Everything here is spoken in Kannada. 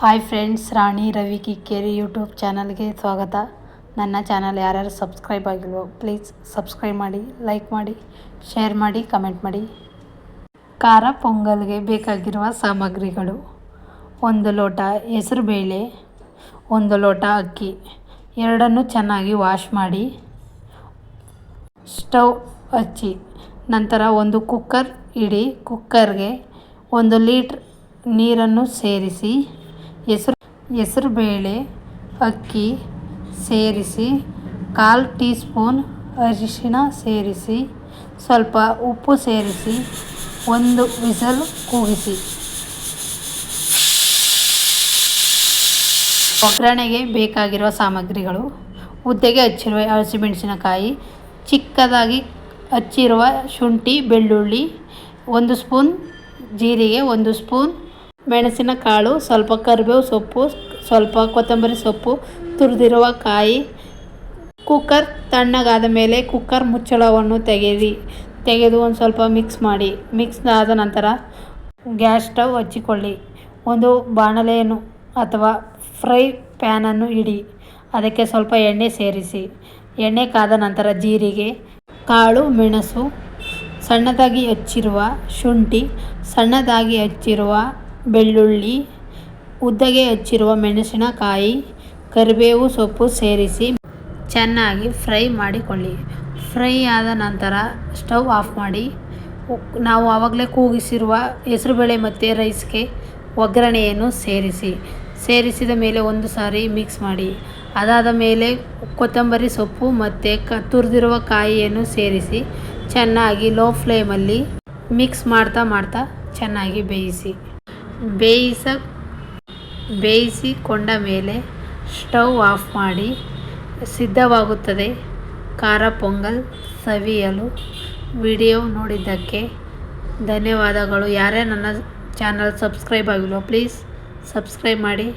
Hi friends Rani Ravi Kikkeri YouTube ಚಾನಲ್ಗೆ ಸ್ವಾಗತ. ನನ್ನ ಚಾನಲ್ ಯಾರ್ಯಾರು ಸಬ್ಸ್ಕ್ರೈಬ್ ಆಗಿಲ್ವೋ ಪ್ಲೀಸ್ ಸಬ್ಸ್ಕ್ರೈಬ್ ಮಾಡಿ ಲೈಕ್ ಮಾಡಿ ಶೇರ್ ಮಾಡಿ ಕಮೆಂಟ್ ಮಾಡಿ. ಖಾರ ಪೊಂಗಲ್ಗೆ ಬೇಕಾಗಿರುವ ಸಾಮಗ್ರಿಗಳು. ಒಂದು ಲೋಟ ಹೆಸರು ಬೇಳೆ, ಒಂದು ಲೋಟ ಅಕ್ಕಿ, ಎರಡನ್ನೂ ಚೆನ್ನಾಗಿ ವಾಶ್ ಮಾಡಿ. ಸ್ಟವ್ ಹಚ್ಚಿ, ನಂತರ ಒಂದು ಕುಕ್ಕರ್ ಇಡಿ. ಕುಕ್ಕರ್ಗೆ ಒಂದು ಲೀಟ್ರ್ ನೀರನ್ನು ಸೇರಿಸಿ. ಹೆಸರು ಬೇಳೆ, ಅಕ್ಕಿ ಸೇರಿಸಿ, ಕಾಲು ಟೀ ಸ್ಪೂನ್ ಅರಿಶಿಣ ಸೇರಿಸಿ, ಸ್ವಲ್ಪ ಉಪ್ಪು ಸೇರಿಸಿ, ಒಂದು ವಿಸಲ್ ಕೂಗಿಸಿ. ಒಗ್ಗರಣೆಗೆ ಬೇಕಾಗಿರುವ ಸಾಮಗ್ರಿಗಳು ಉದ್ದೆಗೆ ಹಚ್ಚಿರುವ ಹಸಿಮೆಣಸಿನಕಾಯಿ ಚಿಕ್ಕದಾಗಿ ಹಚ್ಚಿರುವ ಶುಂಠಿ, ಬೆಳ್ಳುಳ್ಳಿ, ಒಂದು ಸ್ಪೂನ್, ಜೀರಿಗೆ, ಒಂದು ಸ್ಪೂನ್ ಮೆಣಸಿನಕಾಳು, ಸ್ವಲ್ಪ ಕರಿಬೇವು ಸೊಪ್ಪು, ಸ್ವಲ್ಪ ಕೊತ್ತಂಬರಿ ಸೊಪ್ಪು, ತುರಿದಿರುವ ಕಾಯಿ, ಕುಕ್ಕರ್ ತಣ್ಣಗಾದ ಮೇಲೆ ಕುಕ್ಕರ್ ಮುಚ್ಚಳವನ್ನು ತೆಗೆದು ತೆಗೆದು ಒಂದು ಸ್ವಲ್ಪ ಮಿಕ್ಸ್ ಮಾಡಿ. ಮಿಕ್ಸ್ ಆದ ನಂತರ ಗ್ಯಾಸ್ ಸ್ಟವ್ ಹಚ್ಚಿಕೊಳ್ಳಿ. ಒಂದು ಬಾಣಲೆಯನ್ನು ಅಥವಾ ಫ್ರೈ ಪ್ಯಾನನ್ನು ಇಡಿ. ಅದಕ್ಕೆ ಸ್ವಲ್ಪ ಎಣ್ಣೆ ಸೇರಿಸಿ. ಎಣ್ಣೆ ಕಾದ ನಂತರ ಜೀರಿಗೆ, ಕಾಳು, ಮೆಣಸು, ಸಣ್ಣದಾಗಿ ಹಚ್ಚಿರುವ ಶುಂಠಿ, ಸಣ್ಣದಾಗಿ ಹಚ್ಚಿರುವ ಬೆಳ್ಳುಳ್ಳಿ, ಉದ್ದಗೆ ಹಚ್ಚಿರುವ ಮೆಣಸಿನಕಾಯಿ, ಕರಿಬೇವು ಸೊಪ್ಪು ಸೇರಿಸಿ ಚೆನ್ನಾಗಿ ಫ್ರೈ ಮಾಡಿಕೊಳ್ಳಿ. ಫ್ರೈ ಆದ ನಂತರ ಸ್ಟವ್ ಆಫ್ ಮಾಡಿ. ನಾವು ಆವಾಗಲೇ ಕೂಗಿಸಿರುವ ಹೆಸರುಬೇಳೆ ಮತ್ತು ರೈಸ್ಗೆ ಒಗ್ಗರಣೆಯನ್ನು ಸೇರಿಸಿ. ಸೇರಿಸಿದ ಮೇಲೆ ಒಂದು ಸಾರಿ ಮಿಕ್ಸ್ ಮಾಡಿ. ಅದಾದ ಮೇಲೆ ಕೊತ್ತಂಬರಿ ಸೊಪ್ಪು ಮತ್ತು ಕ, ತುರಿದಿರುವ ಕಾಯಿಯನ್ನು ಸೇರಿಸಿ ಚೆನ್ನಾಗಿ ಲೋ ಫ್ಲೇಮಲ್ಲಿ ಮಿಕ್ಸ್ ಮಾಡ್ತಾ ಮಾಡ್ತಾ ಚೆನ್ನಾಗಿ ಬೇಯಿಸಿ. ಬೇಯಿಸ, ಬೇಯಿಸಿಕೊಂಡ ಮೇಲೆ ಸ್ಟವ್ ಆಫ್ ಮಾಡಿ ಸಿದ್ಧವಾಗುತ್ತದೆ. ಖಾರ ಪೊಂಗಲ್ ಸವಿಯಲು ವಿಡಿಯೋ ನೋಡಿದ್ದಕ್ಕೆ ಧನ್ಯವಾದಗಳು. ಯಾರೇ ನನ್ನ ಚಾನಲ್ ಸಬ್ಸ್ಕ್ರೈಬ್ ಆಗಿಲ್ಲ, ಪ್ಲೀಸ್ ಸಬ್ಸ್ಕ್ರೈಬ್ ಮಾಡಿ.